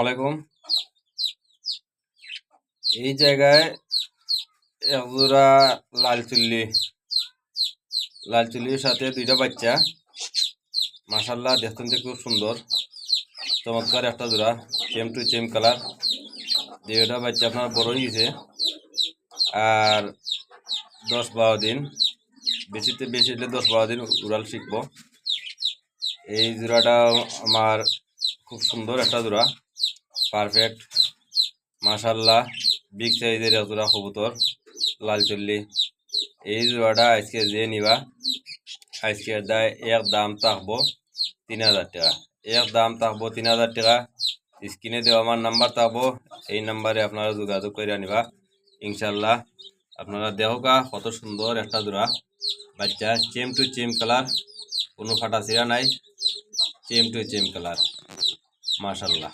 আলাইকুম। এই জায়গায় একজোড়া লাল চুল্লি লাল চুল্লির সাথে দুইটা বাচ্চা। মাসাল্লাহ দেখতে খুব সুন্দর। চমৎকার একটা জোড়া চেম টু চেম কালার দুইটা বাচ্চা আপনার বড় গেছে। আর দশ বারো দিন, বেশিতে বেশি হলে দশ বারো দিন উড়াল শিখব। এই জোড়াটা আমার খুব সুন্দর একটা জোড়া। পারফেক্ট মাশাল্লাহ বিগ সাইজের জোড়া কবুতর লাল চল্লি এই জোড়াটা আজকে যে নিবা, আজকে এক দাম থাকব তিন হাজার টাকা। এক দাম থাকব তিন হাজার টাকা। স্ক্রিনে দেওয়া আমার নাম্বার থাকব, এই নাম্বারে আপনারা যোগাযোগ করে নিবা। ইনশাল্লাহ আপনারা দেহকা কত সুন্দর একটা জোড়া। বাচ্চা চেম টু চেম কালার, কোনো ফাটা ছিঁড়া নাই। চেম টু চেম কালার মাশাল্লাহ